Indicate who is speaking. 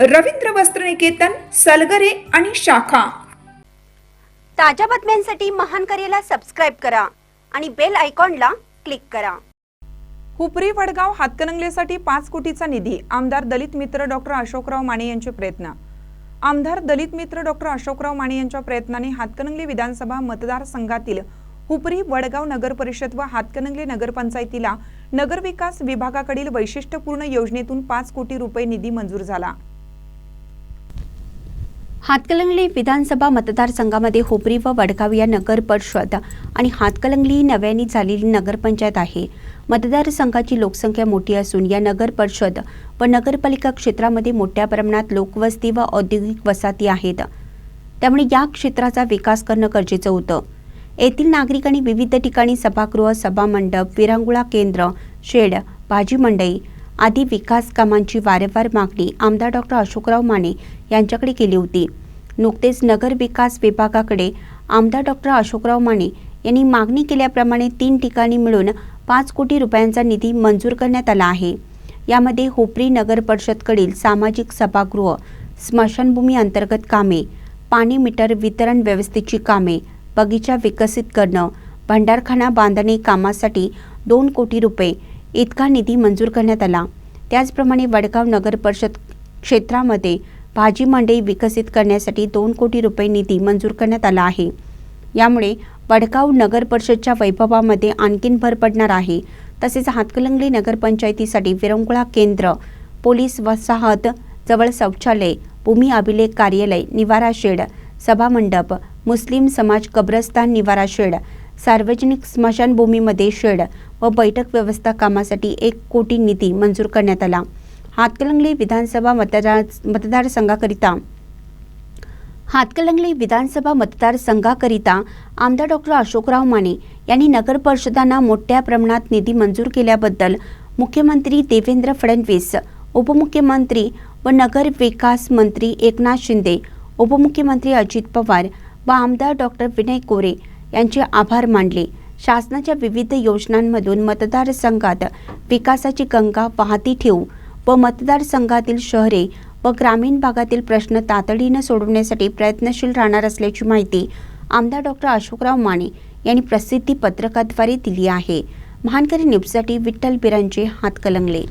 Speaker 1: रवींद्र वस्त्रनिकेतन सलगरे आणि शाखा.
Speaker 2: ताज्या बातम्यांसाठी महान करेला सबस्क्राईब करा आणि बेल आयकॉनला क्लिक करा.
Speaker 3: हुपरी वडगाव हातकणंगलेसाठी पाच कोटीचा निधी आमदार दलित मित्र डॉक्टर अशोकराव माने यांचे प्रयत्न. आमदार दलित मित्र डॉक्टर अशोकराव माने यांच्या प्रयत्नाने हातकणंगले विधानसभा मतदारसंघातील हुपरी वडगाव नगर परिषद व हातकणंगले नगरपंचायतीला नगरविकास विभागाकडील वैशिष्ट्यपूर्ण योजनेतून पाच कोटी रुपये निधी मंजूर झाला.
Speaker 2: हातकलंगली विधानसभा मतदारसंघामध्ये होपरी व वडगाव या नगर परिषद आणि हातकलंगली ही नव्याने झालेली नगरपंचायत आहे. मतदारसंघाची लोकसंख्या मोठी असून या नगर परिषद व नगरपालिका क्षेत्रामध्ये मोठ्या प्रमाणात लोकवस्ती व औद्योगिक वसाहती आहेत. त्यामुळे या क्षेत्राचा विकास करणं गरजेचं होतं. येथील नागरिकांनी विविध ठिकाणी सभागृह सभामंडप विरंगुळा केंद्र शेड भाजी मंडई आदी विकास कामांची वारंवार मागणी आमदार डॉक्टर अशोकराव माने यांच्याकडे केली होती. नुकतेच नगर विकास विभागाकडे आमदार डॉक्टर अशोकराव माने यांनी मागणी केल्याप्रमाणे तीन ठिकाणी मिळून पाच कोटी रुपयांचा निधी मंजूर करण्यात आला आहे. यामध्ये होपरी नगर परिषदकडील सामाजिक सभागृह स्मशानभूमी अंतर्गत कामे पाणी मीटर वितरण व्यवस्थेची कामे बगीचा विकसित करणं भंडारखाना बांधणे कामासाठी दोन कोटी रुपये इतका निधी मंजूर करण्यात आला. त्याचप्रमाणे वडगाव नगर परिषद क्षेत्रामध्ये भाजी मंडई विकसित करण्यासाठी दोन कोटी रुपये निधी मंजूर करण्यात आला आहे. यामुळे वडगाव नगर परिषदच्या वैभवामध्ये आणखीन भर पडणार आहे. तसेच हातकलंगली नगरपंचायतीसाठी विरंगुळा केंद्र पोलीस वसाहत जवळ शौचालय भूमी अभिलेख कार्यालय निवारा शेड सभामंडप मुस्लिम समाज कब्रस्तान निवारा शेड सार्वजनिक स्मशानभूमीमध्ये शेड व बैठक व्यवस्था कामासाठी एक कोटी निधी मंजूर करण्यात आला. हातकलंगली विधानसभा मतदार मतदारसंघाकरिता हातकलंगली विधानसभा मतदारसंघाकरिता आमदार डॉक्टर अशोकराव माने यांनी नगर परिषदांना मोठ्या प्रमाणात निधी मंजूर केल्याबद्दल मुख्यमंत्री देवेंद्र फडणवीस उपमुख्यमंत्री व नगर विकास मंत्री एकनाथ शिंदे उपमुख्यमंत्री अजित पवार व आमदार डॉक्टर विनय कोरे यांचे आभार मानले. शासनाच्या विविध योजनांमधून मतदारसंघात विकासाची गंगा वाहती ठेवू व मतदारसंघातील शहरे व ग्रामीण भागातील प्रश्न तातडीनं सोडवण्यासाठी प्रयत्नशील राहणार असल्याची माहिती आमदार डॉक्टर अशोकराव माने यांनी प्रसिद्धी पत्रकाद्वारे दिली आहे. महानकरी न्यूजसाठी विठ्ठल बिरांचे हातकलंगले.